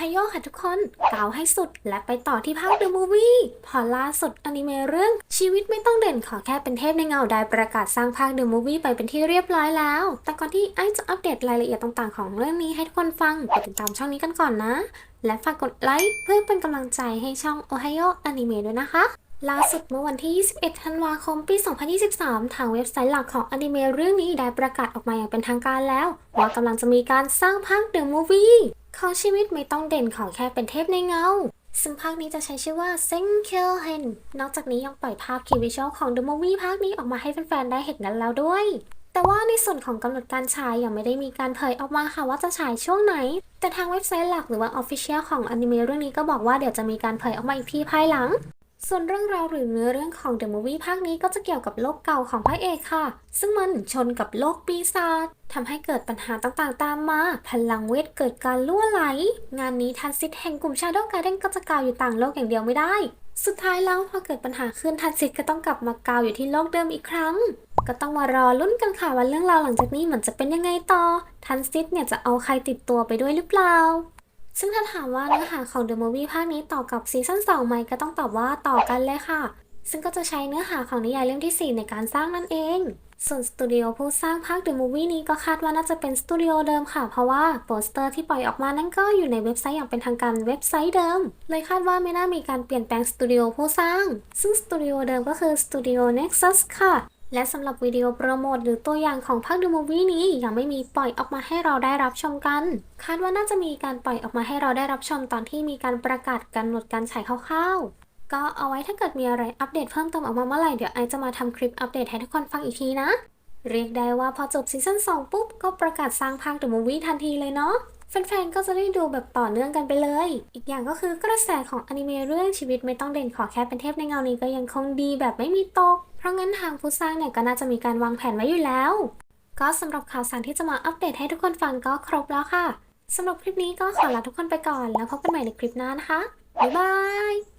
ไฮโอค่ะทุกคนกล่าวให้สุดและไปต่อที่ภาค The Movie พอล่าสุดอนิเมะเรื่อง ชีวิตไม่ต้องเด่นขอแค่เป็นเทพในเงาได้ประกาศสร้างภาค The Movie ไปเป็นที่เรียบร้อยแล้ว แต่ก่อนที่ไอจะอัปเดตรายละเอียดต่างๆของเรื่องนี้ให้ทุกคนฟังกดติดตามช่องนี้กันก่อนนะ และฝากกดไลค์เพื่อเป็นกำลังใจให้ช่องโอไฮโออนิเมะด้วยนะคะล่าสุดเมื่อวันที่ 21 ธันวาคม ปี 2023 ทางเว็บไซต์หลักของอนิเมะเรื่องนี้ได้ประกาศออกมาอย่างเป็นทางการแล้ว ว่ากำลังจะมีการสร้างภาค The Movie ของชีวิตไม่ต้องเด่นขอแค่เป็นเทพในเงา ซึ่งภาคนี้จะใช้ชื่อว่า s e n k i l h e n นอกจากนี้ยังปล่อยภาพคีวิชวลของ The Movie ภาคนี้ออกมาให้แฟนๆได้เห็นกันแล้วด้วย แต่ว่าในส่วนของกำหนดการฉายยังไม่ได้มีการเผยออกมาค่ะว่าจะฉายช่วงไหน แต่ทางเว็บไซต์หลักหรือว่า Official ของอนิเมะเรื่องนี้ก็บอกว่าเดี๋ยวจะมีการเผยออกมาอีกทีภายหลัง ส่วนเรื่องราวหรือเนื้อเรื่องของ The Movie ภาคนี้ก็จะเกี่ยวกับโลกเก่าของพระเอกค่ะ ซึ่งมันชนกับโลกปีศาจทำให้เกิดปัญหาต่างๆ ตามมา พลังเวทเกิดการล่วไหล งานนี้ทันซิตแห่งกลุ่ม Shadow Garden ก็จะกาวอยู่ต่างโลกอย่างเดียวไม่ได้ สุดท้ายแล้วพอเกิดปัญหาขึ้นทันซิตก็ต้องกลับมากาวอยู่ที่โลกเดิมอีกครั้ง ก็ต้องมารอลุ้นกันค่ะว่าเรื่องราวหลังจากนี้มันจะเป็นยังไงต่อ ทันซิตเนี่ยจะเอาใครติดตัวไปด้วยหรือเปล่า ซึ่งถ้าถามว่าเนื้อหาของ The Movie ภาคนี้ต่อกับซีซั่น2ไหมก็ต้องตอบว่าต่อกันเลยค่ะ ซึ่งก็จะใช้เนื้อหาของนิยายเล่มที่ 4 ในการสร้างนั่นเอง ส่วนสตูดิโอผู้สร้างภาค The Movie นี้ก็คาดว่าน่าจะเป็นสตูดิโอเดิมค่ะ เพราะว่าโปสเตอร์ที่ปล่อยออกมานั่นก็อยู่ในเว็บไซต์อย่างเป็นทางการเว็บไซต์เดิม เลยคาดว่าไม่น่ามีการเปลี่ยนแปลงสตูดิโอผู้สร้าง ซึ่งสตูดิโอเดิมก็คือสตูดิโอ Nexus ค่ะ และสำหรับวิดีโอโปรโมทหรือตัวอย่างของภาค The Movie นี้ยังไม่มีปล่อยออกมาให้เราได้รับชมกัน คาดว่าน่าจะมีการปล่อยออกมาให้เราได้รับชมตอนที่มีการประกาศกำหนดการฉายคร่าวๆ ก็เอาไว้ถ้าเกิดมีอะไรอัปเดตเพิ่มเติมออกมาเมื่อไหร่เดี๋ยวไอจะมาทำคลิปอัปเดตให้ทุกคนฟังอีกทีนะ เรียกได้ว่าพอจบซีซั่น2ปุ๊บก็ประกาศสร้างภาค The Movie ทันทีเลยเนาะ แฟนๆ ก็จะได้ดูแบบต่อเนื่องกันไปเลย อีกอย่างก็คือกระแสของอนิเมะเรื่องชีวิตไม่ต้องเด่นขอแค่เป็นเทพในเงานี้ก็ยังคงดีแบบไม่มีตก เพราะงั้นทางผู้สร้างเนี่ยก็น่าจะมีการวางแผนไว้อยู่แล้ว ก็สำหรับข่าวสารที่จะมาอัปเดตให้ทุกคนฟังก็ครบแล้วค่ะสำหรับคลิปนี้ก็ขอลาทุกคนไปก่อนแล้วพบกันใหม่ในคลิปหน้านะคะบ๊ายบาย